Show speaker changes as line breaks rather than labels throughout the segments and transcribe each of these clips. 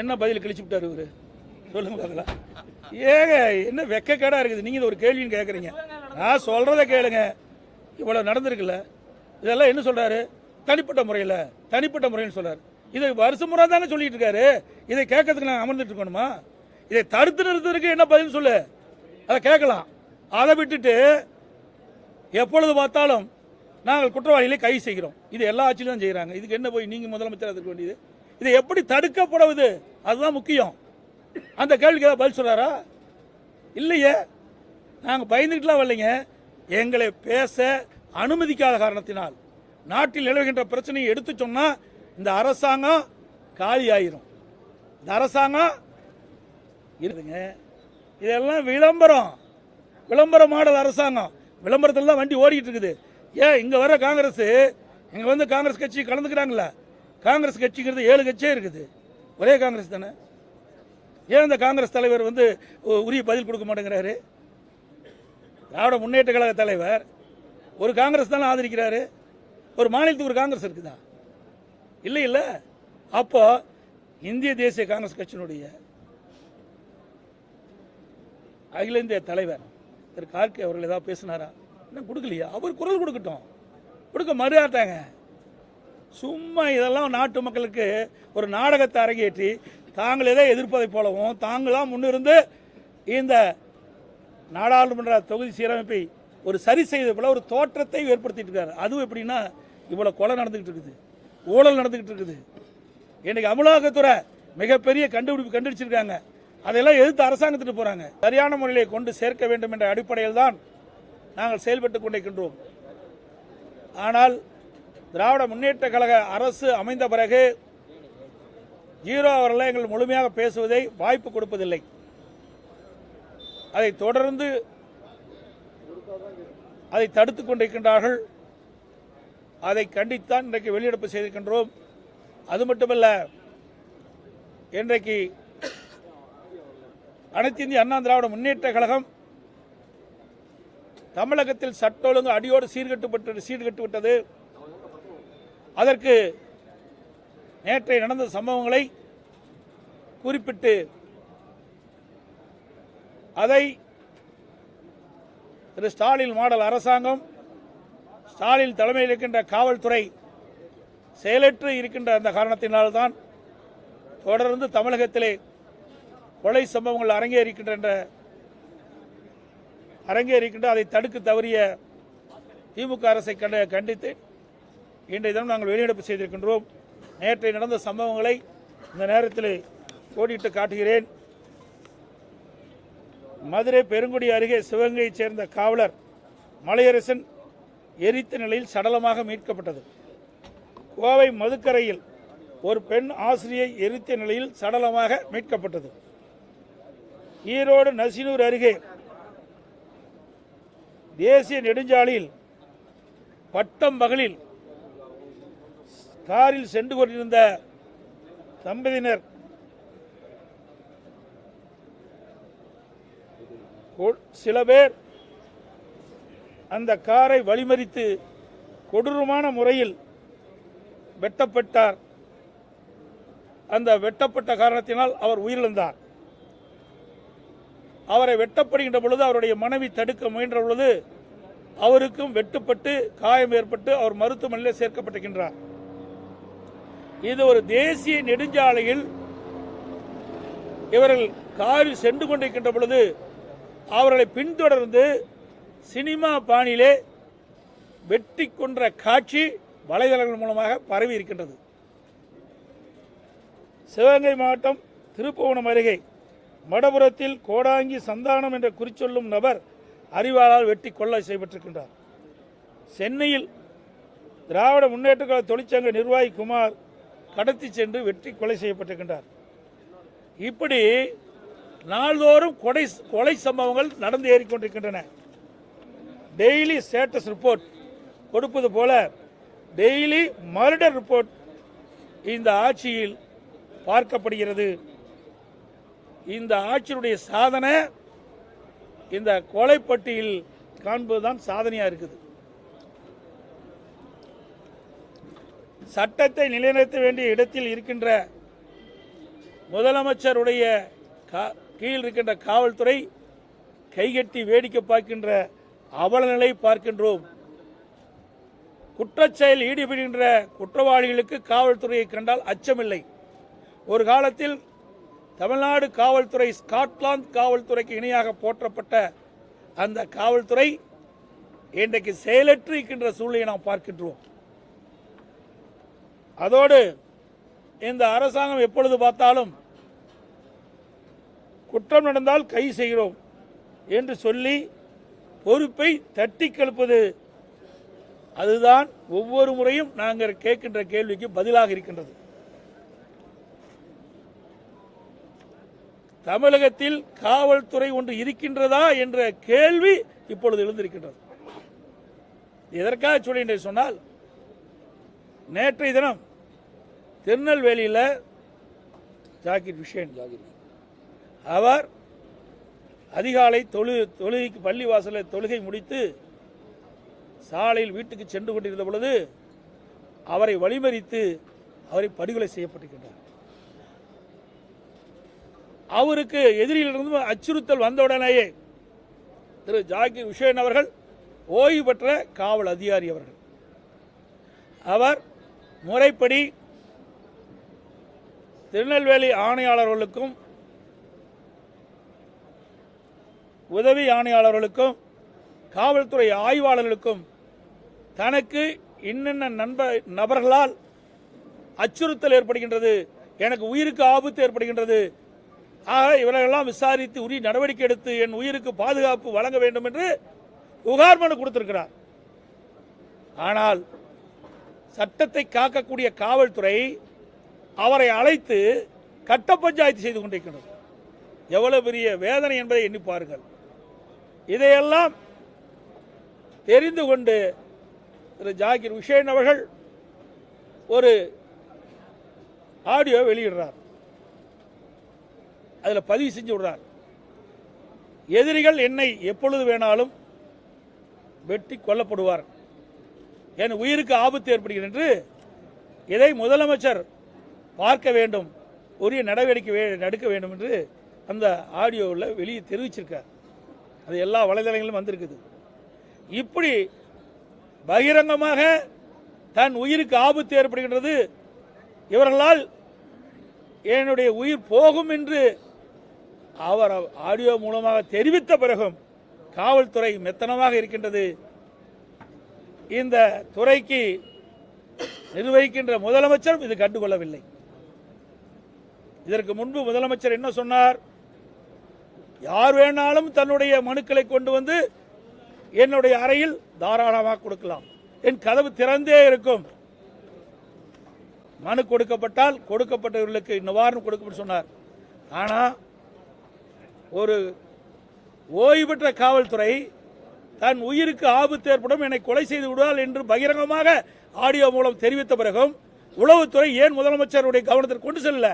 என்ன பதில் கிழிச்சு விட்டார் இவரு? சொல்லுங்க பார்க்கலாம். ஏங்க என்ன வெக்கக்கேடா இருக்குது? நீங்க இது ஒரு கேள்வின்னு கேட்குறீங்க நான் சொல்றத கேளுங்க. இவ்வளவு நடந்திருக்குல்ல. இதெல்லாம் என்ன சொல்றாரு? தனிப்பட்ட முறையில் தனிப்பட்ட முறைன்னு சொல்றாரு. இதை வருஷம் முறை தானே சொல்லிட்டு இருக்காரு. இதை கேட்கறதுக்கு நான் அமர்ந்துட்டு இருக்கணுமா? இதை தடுத்து நிறுத்துறதுக்கு என்ன பதில் சொல்லு? அதை கேட்கலாம். அதை விட்டுட்டு எப்பொழுது பார்த்தாலும் நாங்கள் குற்றவாளிகளை கை செய்கிறோம். இது எல்லா ஆட்சியிலும் தான் செய்கிறாங்க. இதுக்கு என்ன போய் நீங்கள் முதலமைச்சராக இருக்க வேண்டியது? இது எப்படி தடுக்கப்படுவது? அதுதான் முக்கியம். அந்த கேள்விக்கு ஏதாவது பதில் சொல்றாரா? இல்லையே. நாங்கள் பயந்துக்கிட்டுலாம் வரலைங்க. எங்களை பேச அனுமதிக்காத காரணத்தினால் நாட்டில் நிலவுகின்ற பிரச்சனையை எடுத்து சொன்னால் இந்த அரசாங்கம் காலியாயிரும். இந்த அரசாங்கம் இருக்குதுங்க இதெல்லாம் விளம்பரம். விளம்பர மாடல் அரசாங்கம். விளம்பரத்தில் தான் வண்டி ஓடிக்கிட்டு இருக்குது. ஏன் இங்கே வர காங்கிரஸ் இங்கே வந்து காங்கிரஸ் கட்சி கலந்துக்கிறாங்களே காங்கிரஸ் கட்சிங்கிறது ஏழு கட்சியே இருக்குது. ஒரே காங்கிரஸ் தானே? ஏன் இந்த காங்கிரஸ் தலைவர் வந்து உ- உரிய பதில் கொடுக்க மாட்டேங்கிறாரு? திராவிட முன்னேற்ற கழக தலைவர் ஒரு காங்கிரஸ் தானே ஆதரிக்கிறாரு? ஒரு மாநிலத்துக்கு ஒரு காங்கிரஸ் இருக்குதா? இல்லை இல்லை. அப்போ இந்திய தேசிய காங்கிரஸ் கட்சியினுடைய அகில இந்திய தலைவர் திரு கார்கே அவர்கள் ஏதாவது பேசினாரா? இன்னும் கொடுக்கலையா? அவர் குரல் கொடுக்கட்டும். கொடுக்க மறுஆட்டாங்க சும்மா இதெல்லாம் நாட்டு மக்களுக்கு ஒரு நாடகத்தை அரங்கேற்றி தாங்கள் எதை எதிர்ப்பதை போலவும் தாங்களாம் முன்னிருந்து இந்த நாடாளுமன்ற தொகுதி சீரமைப்பை ஒரு சரி செய்த போல ஒரு தோற்றத்தை ஏற்படுத்திட்டு இருக்காரு. அதுவும் எப்படின்னா இவ்வளோ கொலை நடந்துக்கிட்டு இருக்குது. ஊழல் நடந்துக்கிட்டு இருக்குது. இன்னைக்கு அமலாக்கத்துறை மிகப்பெரிய கண்டுபிடிப்பு கண்டுபிடிச்சிருக்காங்க. அதையெல்லாம் எதிர்த்து அரசாங்கத்துட்டு போகிறாங்க சரியான முறையிலே கொண்டு சேர்க்க வேண்டும் என்ற அடிப்படையில் தான் நாங்கள் செயல்பட்டு கொண்டிருக்கின்றோம். ஆனால் திராவிட முன்னேற்ற கழக அரசு அமைந்த பிறகு ஜீரோ அவர்கள் எங்கள் முழுமையாக பேசுவதை வாய்ப்பு கொடுப்பதில்லை. அதை தொடர்ந்து அதை தடுத்துக் கொண்டிருக்கின்றார்கள். அதை கண்டித்தான் இன்றைக்கு வெளியெடுப்பு செய்திருக்கின்றோம். அது மட்டுமல்ல இன்றைக்கு அனைத்து இந்திய அண்ணா திராவிட முன்னேற்ற கழகம் தமிழகத்தில் சட்ட ஒழுங்கு அடியோடு சீர்கட்டுப்பட்டு சீர்கட்டுவிட்டது. அதற்கு நேற்றை நடந்த சம்பவங்களை குறிப்பிட்டு அதை திரு ஸ்டாலின் மாடல் அரசாங்கம் ஸ்டாலின் தலைமையில் இருக்கின்ற காவல்துறை செயலற்று இருக்கின்ற அந்த காரணத்தினால்தான் தொடர்ந்து தமிழகத்திலே கொலை சம்பவங்கள் அரங்கேறிக்கின்ற அரங்கேறிக்கின்ற அதை தடுக்க தவறிய திமுக அரசை கண்ட கண்டித்து இன்றைய தினம் நாங்கள் வெளியெடுப்பு செய்திருக்கின்றோம். நேற்றை நடந்த சம்பவங்களை இந்த நேரத்தில் கோடிட்டு காட்டுகிறேன். மதுரை பெருங்குடி அருகே சிவகங்கையைச் சேர்ந்த காவலர் மலையரசன் எரித்த நிலையில் சடலமாக மீட்கப்பட்டது. கோவை மதுக்கரையில் ஒரு பெண் ஆசிரியை எரித்த நிலையில் சடலமாக மீட்கப்பட்டது. ஈரோடு நசினூர் அருகே தேசிய நெடுஞ்சாலையில் பட்டம் பகலில் காரில் சென்று கொண்டிருந்த தம்பதியினர் கொ- சில பேர் அந்த காரை வழிமறித்து கொடூரமான முறையில் வெட்டப்பட்டார். அந்த வெட்டப்பட்ட காரணத்தினால் அவர் உயிரிழந்தார். அவரை வெட்டப்படுகின்ற பொழுது அவருடைய மனைவி தடுக்க முயன்ற பொழுது அவருக்கும் வெட்டுப்பட்டு காயம் ஏற்பட்டு அவர் மருத்துவமனையில் சேர்க்கப்பட்டிருக்கின்றார். இது ஒரு தேசிய நெடுஞ்சாலையில் இவர்கள் காரில் சென்று கொண்டிருக்கின்ற பொழுது அவர்களை பின்தொடர்ந்து சினிமா பாணியிலே வெட்டி கொன்ற காட்சி வலைதளங்கள் மூலமாக பரவி இருக்கின்றது. சிவகங்கை மாவட்டம் திருப்புவனம் அருகே மடபுரத்தில் கோடாங்கி சந்தானம் என்ற குறிச்சொல்லும் நபர் அறிவாளால் வெட்டி கொள்ளை செய்யப்பட்டிருக்கின்றார். சென்னையில் திராவிட முன்னேற்ற கழக தொழிற்சங்க நிர்வாகி குமார் கடத்தி சென்று வெட்டி கொலை செய்யப்பட்டிருக்கின்றார். இப்படி நாள்தோறும் கொலை கொலை சம்பவங்கள் நடந்து ஏறிக்கொண்டிருக்கின்றன டெய்லி ஸ்டேட்டஸ் ரிப்போர்ட் கொடுப்பது போல டெய்லி மர்டர் ரிப்போர்ட் இந்த ஆட்சியில் பார்க்கப்படுகிறது. இந்த ஆட்சியினுடைய சாதனை இந்த கொலைப்பட்டியில் காண்பதுதான் சாதனையாக இருக்குது. சட்டத்தை நிலைநிறுத்த வேண்டிய இடத்தில் இருக்கின்ற முதலமைச்சருடைய கா- கீழ் இருக்கின்ற காவல்துறை கைகட்டி வேடிக்கை பார்க்கின்ற அவலநிலை பார்க்கின்றோம். குற்றச்செயல் ஈடுபடுகின்ற குற்றவாளிகளுக்கு காவல்துறையை கண்டால் அச்சமில்லை. ஒரு காலத்தில் தமிழ்நாடு காவல்துறை ஸ்காட்லாந்து காவல்துறைக்கு இணையாக போற்றப்பட்ட அந்த காவல்துறை இன்றைக்கு செயலற்று இருக்கின்ற சூழ்நிலையை நாம் பார்க்கின்றோம். அதோடு இந்த அரசாங்கம் எப்பொழுது பார்த்தாலும் குற்றம் நடந்தால் கை செய்கிறோம் என்று சொல்லி பொறுப்பை தட்டி கழுப்பது அதுதான் ஒவ்வொரு முறையும் நாங்கள் கேட்கின்ற கேள்விக்கு பதிலாக இருக்கின்றது. தமிழகத்தில் காவல்துறை ஒன்று இருக்கின்றதா என்ற கேள்வி இப்பொழுது எழுந்திருக்கின்றது. எதற்காக சொல்லின்றேன் சொன்னால் நேற்றைய தினம் திருநெல்வேலியில் ஜாகிர் விஷயன் அவர் அதிகாலை தொழு தொழுகைக்கு பள்ளி வாசலில் தொழுகை முடித்து சாலையில் வீட்டுக்கு சென்று கொண்டிருந்த பொழுது அவரை வழிமறித்து அவரை படுகொலை செய்யப்பட்டிருக்கின்றார். அவருக்கு எதிரியிலிருந்து அச்சுறுத்தல் வந்தவுடனேயே திரு ஜாகிர் உஷேன் அவர்கள் ஓய்வு பெற்ற காவல் அதிகாரி அவர்கள். அவர் முறைப்படி திருநெல்வேலி ஆணையாளர்களுக்கும் உதவி ஆணையாளர்களுக்கும் காவல்துறை ஆய்வாளர்களுக்கும் தனக்கு இன்னென்ன நண்ப நபர்களால் அச்சுறுத்தல் ஏற்படுகின்றது எனக்கு உயிருக்கு ஆபத்து ஏற்படுகின்றது ஆக இவர்களெல்லாம் விசாரித்து உரிய நடவடிக்கை எடுத்து என் உயிருக்கு பாதுகாப்பு வழங்க வேண்டும் என்று புகார் மனு கொடுத்திருக்கிறார். ஆனால் சட்டத்தை காக்கக்கூடிய காவல்துறை அவரை அழைத்து கட்ட பஞ்சாயத்து செய்து கொண்டிருக்கிறது. எவ்வளவு பெரிய வேதனை என்பதை எண்ணி பாருங்கள். இதையெல்லாம் தெரிந்து கொண்டு திரு ஜாகிர் உஷேன் அவர்கள் ஒரு ஆடியோ வெளியிடுறார். அதில் பதிவு செஞ்சு விடுறார். எதிரிகள் என்னை எப்பொழுது வேணாலும் வெட்டி கொல்லப்படுவார் என் உயிருக்கு ஆபத்து ஏற்படுகிறது என்று இதை முதலமைச்சர் பார்க்க வேண்டும் உரிய நடவடிக்கை வே- எடுக்க வேண்டும் என்று அந்த ஆடியோவில் வெளியே தெரிவிச்சிருக்கார். அது எல்லா வலைதளங்களிலும் வந்திருக்குது. இப்படி பகிரங்கமாக தன் உயிருக்கு ஆபத்து ஏற்படுகின்றது இவர்களால் என்னுடைய உயிர் போகும் என்று அவர் ஆடியோ மூலமாக தெரிவித்த பிறகும் காவல்துறை மெத்தனமாக இருக்கின்றது. இந்த துறைக்கு நிர்வகிக்கின்ற முதலமைச்சரும் இது கண்டுகொள்ளவில்லை. இதற்கு முன்பு முதலமைச்சர் என்ன சொன்னார்? யார் வேணாலும் தன்னுடைய மனுக்களை கொண்டு வந்து என்னுடைய அறையில் தாராளமாக கொடுக்கலாம். என் கதவு திறந்தே இருக்கும். மனு கொடுக்கப்பட்டால் கொடுக்கப்பட்டவர்களுக்கு நிவாரணம் கொடுக்கப்பட்டு சொன்னார். ஆனால் ஒரு ஓய்வு பெற்ற காவல்துறை தன் உயிருக்கு ஆபத்து ஏற்படும் என்னை கொலை செய்து விடுவாள் என்று பகிரங்கமாக ஆடியோ மூலம் தெரிவித்த பிறகும் உளவுத்துறை ஏன் முதலமைச்சருடைய கவனத்திற்கு கொண்டு செல்லல?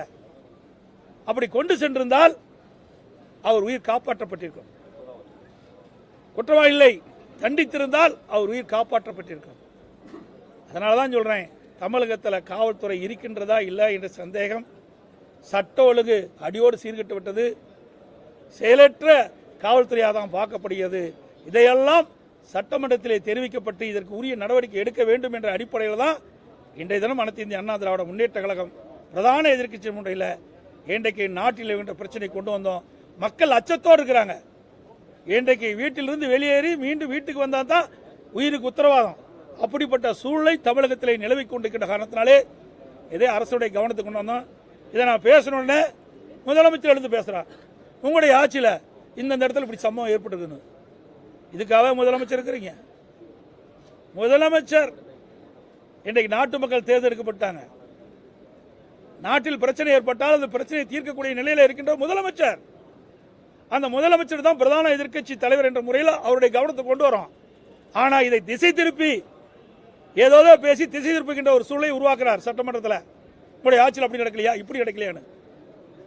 அப்படி கொண்டு சென்றிருந்தால் அவர் உயிர் காப்பாற்றப்பட்டிருக்கும். குற்றவாளிகளை இல்லை தண்டித்திருந்தால் அவர் உயிர் காப்பாற்றப்பட்டிருக்கும். அதனால தான் சொல்றேன் தமிழகத்தில் காவல்துறை இருக்கின்றதா இல்லை என்ற சந்தேகம் சட்ட ஒழுங்கு அடியோடு சீர்கட்டு விட்டது. செயலற்ற காவல்துறையாக தான் பார்க்கப்படுகிறது. இதையெல்லாம் சட்டமன்றத்திலே தெரிவிக்கப்பட்டு இதற்கு உரிய நடவடிக்கை எடுக்க வேண்டும் என்ற அடிப்படையில் தான் இன்றைய தினம் அனைத்து இந்திய அண்ணா திராவிட முன்னேற்ற கழகம் பிரதான எதிர்க்கட்சி முறையில் இன்றைக்கு நாட்டில் இருக்கின்ற பிரச்சனை கொண்டு வந்தோம். மக்கள் அச்சத்தோடு இருக்கிறாங்க. இன்றைக்கு வீட்டிலிருந்து வெளியேறி மீண்டும் வீட்டுக்கு வந்தால் தான் உயிருக்கு உத்தரவாதம். அப்படிப்பட்ட சூழ்நிலை தமிழகத்தில் நிலவிக் கொண்டிருக்கின்ற காரணத்தினாலே இதே அரசுடைய கவனத்துக்கு கொண்டு வந்தோம். இதை நான் பேசணுன்னே முதலமைச்சர் எழுந்து பேசுகிறேன் உங்களுடைய ஆட்சியில் இந்தந்த இடத்துல இப்படி சம்பவம் ஏற்பட்டுருக்குன்னு. இதுக்காக முதலமைச்சர் இருக்கிறீங்க. முதலமைச்சர் இன்றைக்கு நாட்டு மக்கள் தேர்ந்தெடுக்கப்பட்டாங்க. நாட்டில் பிரச்சனை ஏற்பட்டால் அந்த பிரச்சனையை தீர்க்கக்கூடிய நிலையில் இருக்கின்ற முதலமைச்சர். அந்த முதலமைச்சர் தான் பிரதான எதிர்க்கட்சி தலைவர் என்ற முறையில் அவருடைய கவனத்தை கொண்டு வரோம் ஆனால் இதை திசை திருப்பி ஏதோதோ பேசி திசை திருப்புகின்ற ஒரு சூழலை உருவாக்குறார் சட்டமன்றத்தில். உங்களுடைய ஆட்சியில் அப்படி நடக்கலையா? இப்படி நடக்கலையான்னு.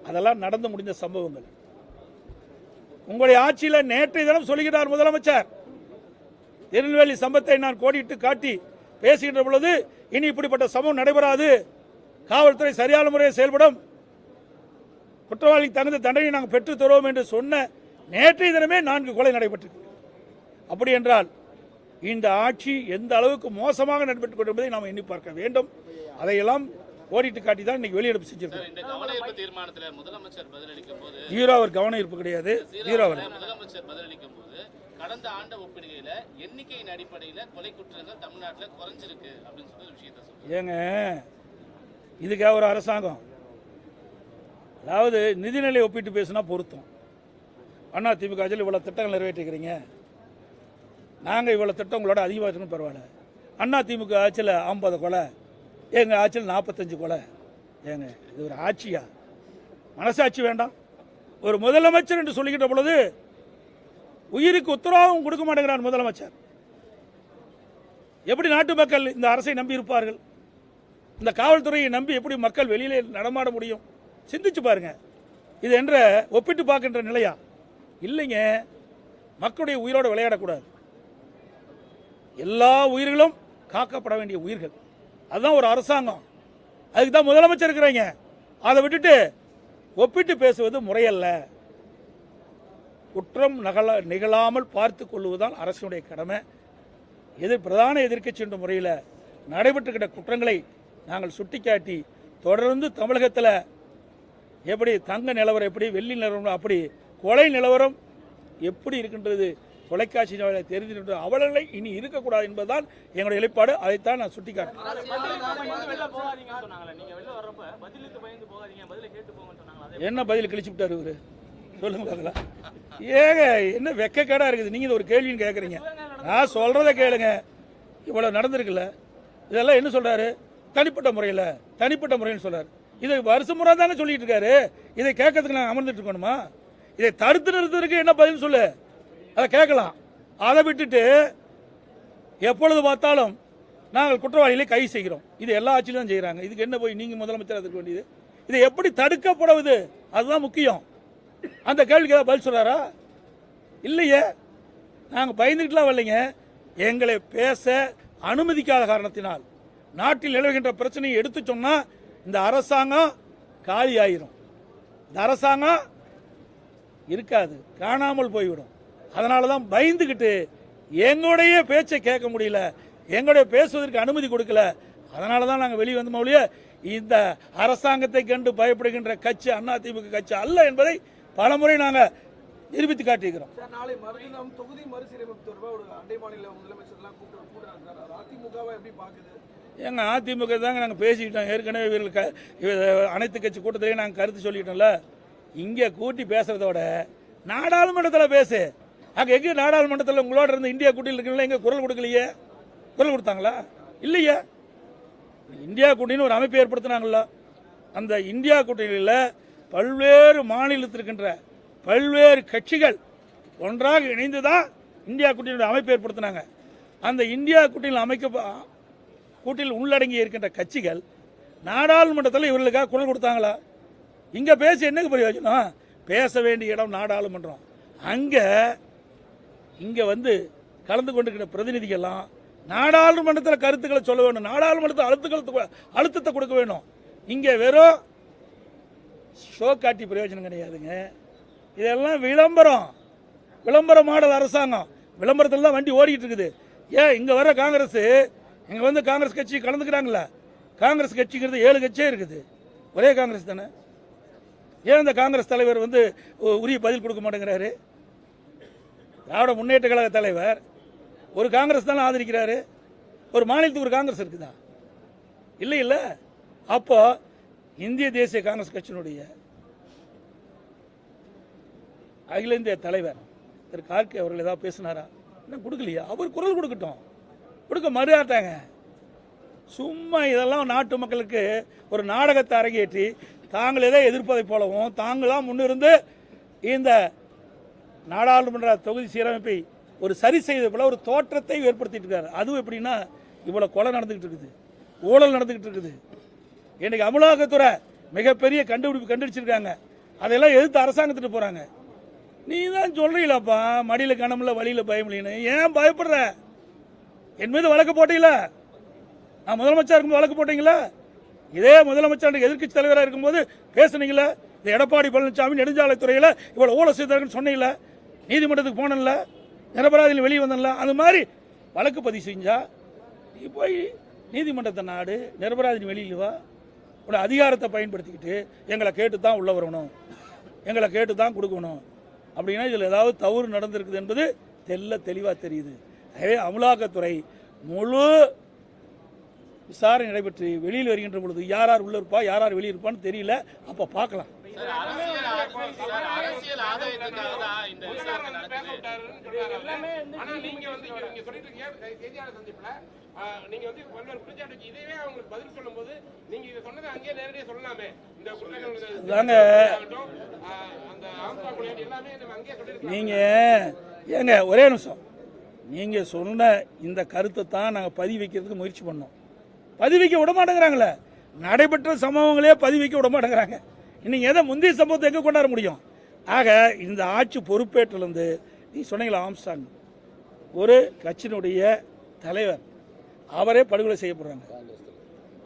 அதெல்லாம் நடந்து முடிந்த சம்பவங்கள். உங்களுடைய ஆட்சியில் நேற்றைய தினம் சொல்லுகிறார் முதலமைச்சர். திருநெல்வேலி சம்பத்தை நான் கோடிட்டு காட்டி பேசுகின்ற பொழுது இனி இப்படிப்பட்ட சம்பவம் நடைபெறாது. காவல்துறை சரியான முறையில் செயல்படும். குற்றவாளிக்கு தகுந்த தண்டனை நாங்கள் பெற்றுத் தருவோம் என்று சொன்ன நேற்றைய தினமே நான்கு கொலை நடைபெற்றிருக்கிறது. அப்படி என்றால் இந்த ஆட்சி எந்த அளவுக்கு மோசமாக நடைபெற்றுக் கொண்டிருப்பதை நாம் எண்ணி பார்க்க வேண்டும். அதையெல்லாம் ஓடிட்டு காட்டி தான் இன்னைக்கு வெளியெடுப்பு செஞ்சிருக்கோம். ஜீரோ அவர் கவன ஈர்ப்பு கிடையாது ஜீரோ அவர்.
கடந்த ஆண்ட ஒப்பிடுகையில எண்ணிக்கையின் அடிப்படையில கொலை குற்றங்கள் தமிழ்நாட்டுல குறைஞ்சிருக்கு அப்படின்னு சொல்லி விஷயத்த
ஏங்க இதுக்காக ஒரு அரசாங்கம். அதாவது நிதிநிலை ஒப்பிட்டு பேசினா பொருத்தம். அண்ணா திமுக ஆட்சியில் இவ்வளோ திட்டங்கள் நிறைவேற்றிக்கிறீங்க நாங்கள் இவ்வளோ திட்டம் உங்களோட அதிகமாக இருக்கணும் பரவாயில்ல. அண்ணா திமுக ஆட்சியில் ஐம்பது கொலை எங்கள் ஆட்சியில் நாற்பத்தஞ்சு கொலை. ஏங்க இது ஒரு ஆட்சியா? மனசாட்சி வேண்டாம். ஒரு முதலமைச்சர் என்று சொல்லிக்கிட்ட பொழுது உயிருக்கு உத்தரவாதம் கொடுக்க மாட்டேங்கிறார் முதலமைச்சர். எப்படி நாட்டு மக்கள் இந்த அரசை நம்பி இருப்பார்கள்? இந்த காவல்துறையை நம்பி எப்படி மக்கள் வெளியிலே நடமாட முடியும்? சிந்திச்சு பாருங்க. இது என்ற ஒப்பிட்டு பார்க்கின்ற நிலையா? இல்லைங்க. மக்களுடைய உயிரோடு விளையாடக்கூடாது. எல்லா உயிர்களும் காக்கப்பட வேண்டிய உயிர்கள். அதுதான் ஒரு அரசாங்கம். அதுக்கு தான் முதலமைச்சர் இருக்கிறீங்க. அதை விட்டுட்டு ஒப்பிட்டு பேசுவது முறையல்ல. குற்றம் நகல நிகழாமல் பார்த்து கொள்வதுதான் அரசினுடைய கடமை. எதிர் பிரதான எதிர்க்கட்சி என்ற முறையில் நடைபெற்றுக்கிட்ட குற்றங்களை நாங்கள் சுட்டிக்காட்டி தொடர்ந்து தமிழகத்தில் எப்படி தங்க நிலவரம் எப்படி வெள்ளி நிலவரம் அப்படி கொலை நிலவரம் எப்படி இருக்கின்றது தொலைக்காட்சி தெரிந்து அவலங்களை இனி இருக்கக்கூடாது என்பதுதான் எங்களுடைய நிலைப்பாடு. அதைத்தான் நான் சுட்டிக்காட்டேன் என்ன பதில் கிழிச்சு விட்டார் இவரு? சொல்லுங்க பார்க்கலாம் ஏங்க என்ன வெக்கக்கேடா இருக்குது? நீங்கள் இது ஒரு கேள்வின்னு கேட்குறீங்க நான் சொல்கிறத கேளுங்க. இவ்வளோ நடந்திருக்குல்ல. இதெல்லாம் என்ன சொல்கிறாரு தனிப்பட்ட முறையில் தனிப்பட்ட முறையில் சொல்கிறார் இதை வருஷ முறை தானே சொல்லிட்டு இருக்காரு. இதை கேட்கறதுக்கு நாங்கள் அமர்ந்துட்டு இருக்கணுமா? இதை தடுத்து நிறுத்துறதுக்கு என்ன பதில் சொல்லு. அதை கேட்கலாம். அதை விட்டுட்டு எப்பொழுது பார்த்தாலும் நாங்கள் குற்றவாளிகளை கை செய்கிறோம். இது எல்லா ஆட்சியிலும் தான் செய்கிறாங்க இதுக்கு என்ன போய் நீங்கள் முதலமைச்சராக இருக்க வேண்டியது? இது எப்படி தடுக்கப்படுவது? அதுதான் முக்கியம். அந்த கேள்விக்கு ஏதாவது பதில் சொல்கிறாரா இல்லையே. நாங்கள் பயந்துக்கிட்டுலாம் வரலைங்க. எங்களை பேச அனுமதிக்காத காரணத்தினால். நாட்டில் நிலவுகின்ற பிரச்சனையை எடுத்து சொன்னால் இந்த அரசாங்கம் காலியாயிரும். இந்த அரசாங்கம் இருக்காது காணாமல் போய்விடும். அதனால தான் பயந்துக்கிட்டு எங்களுடைய பேச்சை கேட்க முடியல எங்களுடைய பேசுவதற்கு அனுமதி கொடுக்கல. அதனால தான் நாங்கள் வெளியே வந்தோம் ஒழிய இந்த அரசாங்கத்தை கண்டு பயப்படுகின்ற கட்சி அதிமுக கட்சி அல்ல என்பதை பலமுறை நாங்கள் நிரூபித்து காட்டியிருக்கிறோம்.
தொகுதி மறுசீரமைப்பு தொடர்பாக ஒரு அண்டை மாநில முதலமைச்சர்லாம் கூப்பிட்டு அதிமுகவை எப்படி பார்க்குது?
எங்க அதிமுக தாங்க நாங்கள் பேசிக்கிட்டோம். ஏற்கனவே இவர்கள் க அனைத்து கட்சி கூட்டத்திலேயே நாங்கள் கருத்து சொல்லிட்டோம்ல. இங்கே கூட்டி பேசுறதோட நாடாளுமன்றத்தில் பேசு. அங்கே எங்கே நாடாளுமன்றத்தில் உங்களோட இருந்து இந்தியா கூட்டியில் இருக்கீங்களா எங்கே குரல் கொடுக்கலையே? குரல் கொடுத்தாங்களா? இல்லையே. இந்தியா கூட்டணின்னு ஒரு அமைப்பு ஏற்படுத்தினாங்களா அந்த இந்தியா கூட்டணியில் பல்வேறு மாநிலத்திற்கின்ற பல்வேறு கட்சிகள் ஒன்றாக இணைந்து தான் இந்தியா கூட்டணியோட அமைப்பு ஏற்படுத்தினாங்க. அந்த இந்தியா கூட்டணியில் அமைக்க கூட்டில் உள்ளடங்கி இருக்கின்ற கட்சிகள் நாடாளுமன்றத்தில் இவர்களுக்காக குரல் கொடுத்தாங்களா? இங்கே பேசி என்னக்கு பிரயோஜனம்? பேச வேண்டிய இடம் நாடாளுமன்றம். அங்கே இங்கே வந்து கலந்து கொண்டிருக்கிற பிரதிநிதிகள்லாம் நாடாளுமன்றத்தில் கருத்துக்களை சொல்ல வேணும் நாடாளுமன்றத்தில் அழுத்துக்கள் அழுத்தத்தை கொடுக்க வேணும் இங்கே வெறும் ஷோ காட்டி பிரயோஜனம் கிடையாதுங்க. இதெல்லாம் விளம்பரம். விளம்பர மாடல் அரசாங்கம். விளம்பரத்தில் தான் வண்டி ஓடிக்கிட்டு இருக்குது. ஏன் இங்கே வர காங்கிரஸ் இங்கே வந்து காங்கிரஸ் கட்சி கலந்துக்கிறாங்களா காங்கிரஸ் கட்சிங்கிறது ஏழு கட்சியே இருக்குது. ஒரே காங்கிரஸ் தானே? ஏன் இந்த காங்கிரஸ் தலைவர் வந்து உ- உரிய பதில் கொடுக்க மாட்டேங்கிறாரு? திராவிட முன்னேற்ற கழக தலைவர். ஒரு காங்கிரஸ் தானே ஆதரிக்கிறாரு? ஒரு மாநிலத்துக்கு ஒரு காங்கிரஸ் இருக்குதா? இல்லை இல்லை. அப்போ இந்திய தேசிய காங்கிரஸ் கட்சியினுடைய அகில இந்திய தலைவர் திரு கார்கே அவர்கள் ஏதாவது பேசினாரா? என்ன கொடுக்கலையா. அவர் குரல் கொடுக்கட்டும். கொடுக்க மறுஆட்டாங்க சும்மா இதெல்லாம் நாட்டு மக்களுக்கு ஒரு நாடகத்தை அரங்கேற்றி தாங்கள் எதை எதிர்ப்பதை போலவும் தாங்களாம் முன்னிருந்து இந்த நாடாளுமன்ற தொகுதி சீரமைப்பை ஒரு சரி செய்தது போல ஒரு தோற்றத்தை ஏற்படுத்திட்டு இருக்காரு அதுவும் எப்படின்னா இவ்வளோ கொலை நடந்துகிட்டு இருக்குது. ஊழல் நடந்துகிட்டு இருக்குது. இன்னைக்கு அமலாக்கத்துறை மிகப்பெரிய கண்டுபிடிப்பு கண்டுபிடிச்சிருக்காங்க அதெல்லாம் எதிர்த்து அரசாங்கத்துட்டு போறாங்க. நீ தான் சொல்றீங்களாப்பா? மடியில் கணமில்ல வழியில் பயமில்லைன்னு ஏன் பயப்படுற? என் மீது வழக்கு போட்டீங்களா? நான் முதலமைச்சர் இருக்கும்போது வழக்கு போட்டீங்களா? இதே முதலமைச்சர் எதிர்க்கட்சி தலைவராக இருக்கும்போது பேசுனீங்களா? இந்த எடப்பாடி பழனிசாமி நெடுஞ்சாலைத்துறையில் இவ்வளோ ஊழல் செய்தாருன்னு சொன்னீங்கள? நீதிமன்றத்துக்கு போனல நிரபராதியில் வெளியே வந்தல அது மாதிரி வழக்கு பதிவு செஞ்சா நீ போய் நீதிமன்றத்தை நாடு நிரபராதின் வெளியில் வா. உன்னோட அதிகாரத்தை பயன்படுத்திக்கிட்டு எங்களை கேட்டு தான் உள்ளே வரணும். எங்களை கேட்டு தான் கொடுக்கணும். அப்படின்னா இதில் ஏதாவது தவறு நடந்திருக்குது என்பது தெல்ல தெளிவாக தெரியுது. எனவே அமலாக்கத்துறை முழு விசாரணை நடைபெற்று வெளியில் வருகின்ற பொழுது யார் யார் உள்ள இருப்பா யார் யார் வெளியே இருப்பான்னு தெரியல. அப்போ பார்க்கலாம்.
நீங்க வந்து நீங்க வந்து பல்வேறு குற்றச்சாட்டு வச்சு இதே அவங்களுக்கு பதில் சொல்லும்போது நீங்க இதை சொன்னதை அங்கேயே நேரடியா சொல்லலாமே. இந்த குற்றங்கள் இந்த-
அதாங்க.
ஆகட்டும், ஆ, அந்த ஆம்சா கொலையாளி எல்லாமே நம்ம அங்கேயே சொல்லிருக்கலாம்
நீங்கள் ஏங்க ஒரே நிமிஷம். நீங்கள் சொன்ன இந்த கருத்தை தான் நாங்கள் பதிவு வைக்கிறதுக்கு முயற்சி பண்ணோம். பதிவு வைக்க விட மாட்டேங்கிறாங்களே. நடைபெற்ற சம்பவங்களே பதிவு வைக்க விட மாட்டேங்கிறாங்க. இன்னைக்கு எதை முந்தைய சம்பவத்தை எங்கே கொண்டாட முடியும்? ஆக இந்த ஆட்சி பொறுப்பேற்றிலிருந்து நீ சொன்னீங்களா ஆம்ஸ்டாங். ஒரு கட்சியினுடைய தலைவர் அவரே படுகொலை செய்யப்படுறாங்க.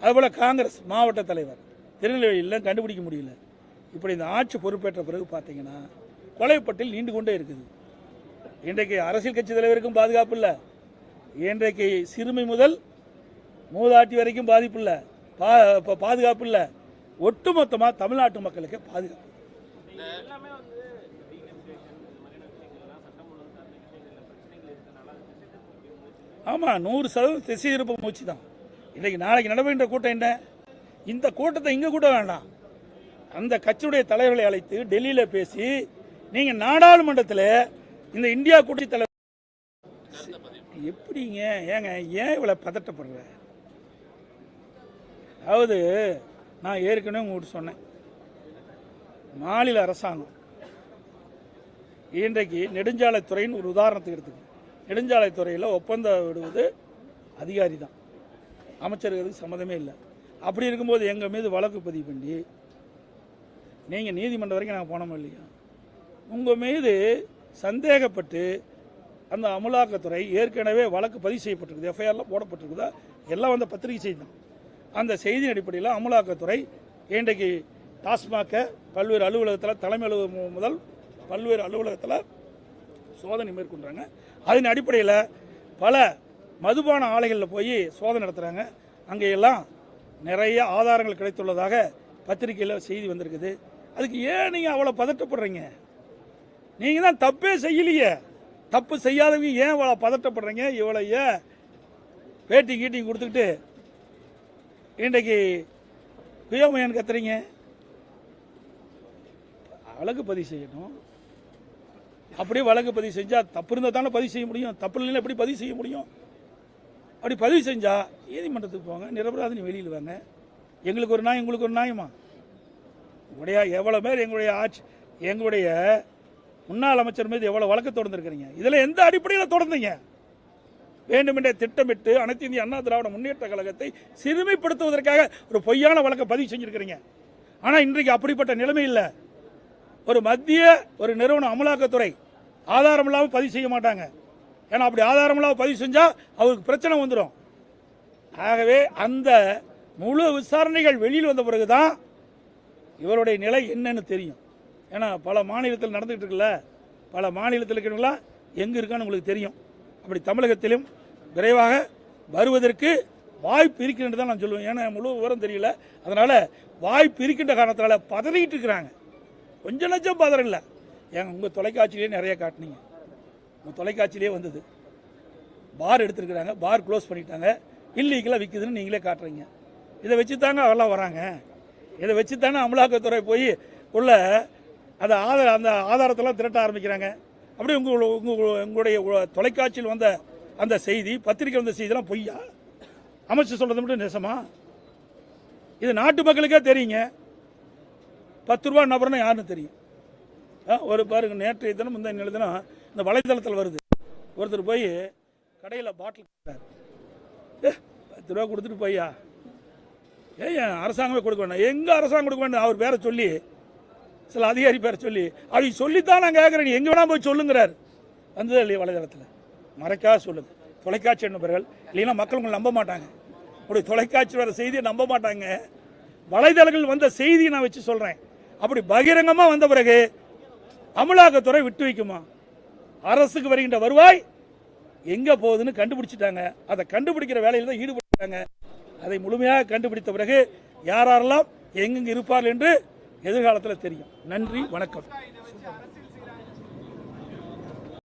அதுபோல் காங்கிரஸ் மாவட்ட தலைவர். திருநெல்வேலியில் கண்டுபிடிக்க முடியல. இப்படி இந்த ஆட்சி பொறுப்பேற்ற பிறகு பார்த்தீங்கன்னா கொலைப்பட்டில் நீண்டு கொண்டே இருக்குது. இன்றைக்கு அரசியல் கட்சி தலைவருக்கும் பாதுகாப்பு இல்லை. இன்றைக்கு சிறுமி முதல் மூதாட்டி வரைக்கும் பாதிப்பு இல்லை. பா பாதுகாப்பு இல்லை. ஒட்டுமொத்தமாக தமிழ்நாட்டு மக்களுக்கு பாதுகாப்பு. ஆமாம் நூறு சதவீதம் திசை திருப்ப மூச்சு தான். இன்றைக்கி நாளைக்கு நடைபெறுகின்ற கூட்டம் என்ன? இந்த கூட்டத்தை இங்கே கூட வேண்டாம். அந்த கட்சியுடைய தலைவர்களை அழைத்து டெல்லியில் பேசி நீங்கள் நாடாளுமன்றத்தில் இந்த இந்தியா கூட்டணி தலைவர் எப்படிங்க? ஏங்க ஏன் இவ்வளோ பதட்டப்படுற? அதாவது நான் ஏற்கனவே உங்கள்கிட்ட சொன்னேன். மாநில அரசாங்கம். இன்றைக்கு நெடுஞ்சாலைத்துறைன்னு ஒரு உதாரணத்துக்கு எடுத்துக்க நெடுஞ்சாலைத்துறையில் ஒப்பந்தம் விடுவது அதிகாரி தான் அமைச்சர்களுக்கு சம்மந்தமே இல்லை. அப்படி இருக்கும்போது எங்கள் மீது வழக்கு பதிவு பண்ணி நீங்கள் நீதிமன்றம் வரைக்கும் நாங்கள் போனோம் இல்லையா? உங்கள் மீது சந்தேகப்பட்டு அந்த அமலாக்கத்துறை ஏற்கனவே வழக்கு பதிவு செய்யப்பட்டிருக்குது. எஃப்ஐஆர்லாம் போடப்பட்டிருக்குதா? எல்லாம் வந்து பத்திரிகை செய்தி தான். அந்த செய்தியின் அடிப்படையில் அமலாக்கத்துறை இன்றைக்கு டாஸ்மாகை பல்வேறு அலுவலகத்தில் தலைமை அலுவலகம் முதல் பல்வேறு அலுவலகத்தில் சோதனை மேற்கொண்டாங்க அதன் அடிப்படையில் பல மதுபான ஆலைகளில் போய் சோதனை நடத்துகிறாங்க அங்கேயெல்லாம் நிறைய ஆதாரங்கள் கிடைத்துள்ளதாக பத்திரிகையில் செய்தி வந்திருக்குது. அதுக்கு ஏன் நீங்கள் அவ்வளோ பதட்டப்படுறீங்க? நீங்கள் தான் தப்பே செய்யலையே. தப்பு செய்யாதவங்க ஏன் இவ்வளோ பதட்டப்படுறீங்க? இவ்வளோ ஏன் வேட்டி கீட்டிங் கொடுத்துக்கிட்டு இன்றைக்கு குயோமையன் கத்துறீங்க? வழக்கு பதிவு செய்யணும். அப்படியே வழக்கு பதிவு செஞ்சால் தப்பு இருந்தால் தானே பதிவு செய்ய முடியும். தப்பு இல்லைன்னா எப்படி பதிவு செய்ய முடியும்? அப்படி பதிவு செஞ்சால் நீதிமன்றத்துக்கு போங்க. நிரபராதினி வெளியில் வாங்க. எங்களுக்கு ஒரு நாய் உங்களுக்கு ஒரு நாயமா உங்களுடைய எவ்வளோ பேர் எங்களுடைய ஆட்சி எங்களுடைய முன்னாள் அமைச்சர் மீது எவ்வளோ வழக்கு தொடர்ந்துருக்கிறீங்க? இதில் எந்த அடிப்படையில் தொடர்ந்தீங்க? வேண்டுமென்றே திட்டமிட்டு அனைத்து இந்திய அண்ணா திராவிட முன்னேற்ற கழகத்தை சிறுமைப்படுத்துவதற்காக ஒரு பொய்யான வழக்கை பதிவு செஞ்சிருக்கிறீங்க. ஆனால் இன்றைக்கு அப்படிப்பட்ட நிலைமை இல்லை. ஒரு மத்திய ஒரு நிறுவன அமலாக்கத்துறை ஆதாரம் இல்லாமல் பதிவு செய்ய மாட்டாங்க. ஏன்னா அப்படி ஆதாரம் இல்லாமல் பதிவு செஞ்சால் அவருக்கு பிரச்சனை வந்துடும் ஆகவே அந்த முழு விசாரணைகள் வெளியில் வந்த பிறகு தான் இவருடைய நிலை என்னன்னு தெரியும். ஏன்னா பல மாநிலத்தில் நடந்துகிட்டு இருக்குல்ல? பல மாநிலத்தில் இருக்கிறவங்களா எங்கே இருக்கான்னு உங்களுக்கு தெரியும். அப்படி தமிழகத்திலும் விரைவாக வருவதற்கு வாய்ப்பு இருக்கின்ற தான் நான் சொல்லுவேன். ஏன்னா முழு விவரம் தெரியல. அதனால் வாய்ப்பு இருக்கின்ற காரணத்தால் பதறிக்கிட்டு இருக்கிறாங்க. கொஞ்சம் லட்சம் பதற இல்லை. ஏங்க உங்கள் தொலைக்காட்சியிலே நிறைய காட்டினீங்க. உங்கள் தொலைக்காட்சியிலே வந்தது. பார் எடுத்துருக்குறாங்க. பார் க்ளோஸ் பண்ணிட்டாங்க. இல்லீகலாக விற்குதுன்னு நீங்களே காட்டுறீங்க. இதை வச்சு தாங்க அவெல்லாம் வராங்க. இதை வச்சு தானே அமலாக்கத்துறை போய் உள்ள அந்த ஆதார அந்த ஆதாரத்தெல்லாம் திரட்ட ஆரம்பிக்கிறாங்க. அப்படியே உங்கள் உங்கள் உங்களுடைய தொலைக்காட்சியில் வந்த அந்த செய்தி பத்திரிக்கை வந்த செய்திலாம் பொய்யா? அமைச்சர் சொல்கிறது மட்டும் நெசமா? இது நாட்டு மக்களுக்கே தெரியுங்க. பத்து ரூபா நபர்னா யாருன்னு தெரியும். ஆ, ஒரு பாருங்க நேற்றைய தினம் இந்த தினம் இந்த வலைதளத்தில் வருது. ஒருத்தர் போய் கடையில் பாட்டில் கொடுத்தாரு. ஏ பத்து ரூபா கொடுத்துட்டு போய்யா? ஏன் அரசாங்கமே கொடுக்க வேண்டாம். எங்கே அரசாங்கம் கொடுக்க வேண்டாம்? அவர் பேரை சொல்லி சில அதிகாரி பேர் சொல்லி அவங்க சொல்லித்தான் நான் கேட்குறேன். எங்கே வேணால் போய் சொல்லுங்கிறார். வந்தது இல்லையா வலைதளத்தில். மறைக்காக சொல்லுங்கள் தொலைக்காட்சி நண்பர்கள் இல்லைன்னா மக்கள் உங்களை நம்ப மாட்டாங்க. அப்படி தொலைக்காட்சி வர செய்தியை நம்ப மாட்டாங்க. வலைதளங்கள் வந்த செய்தியை நான் வச்சு சொல்கிறேன் அப்படி பகிரங்கமாக வந்த பிறகு அமலாக்கத்துறை விட்டு வைக்குமா? அரசுக்கு வருகின்ற வருவாய் எங்கே போகுதுன்னு கண்டுபிடிச்சிட்டாங்க. அதை கண்டுபிடிக்கிற வேலையில் தான் ஈடுபட்டாங்க அதை முழுமையாக கண்டுபிடித்த பிறகு யாரெல்லாம் எங்கெங்கே இருப்பார் என்று எதிர்காலத்தில் தெரியும். நன்றி வணக்கம்.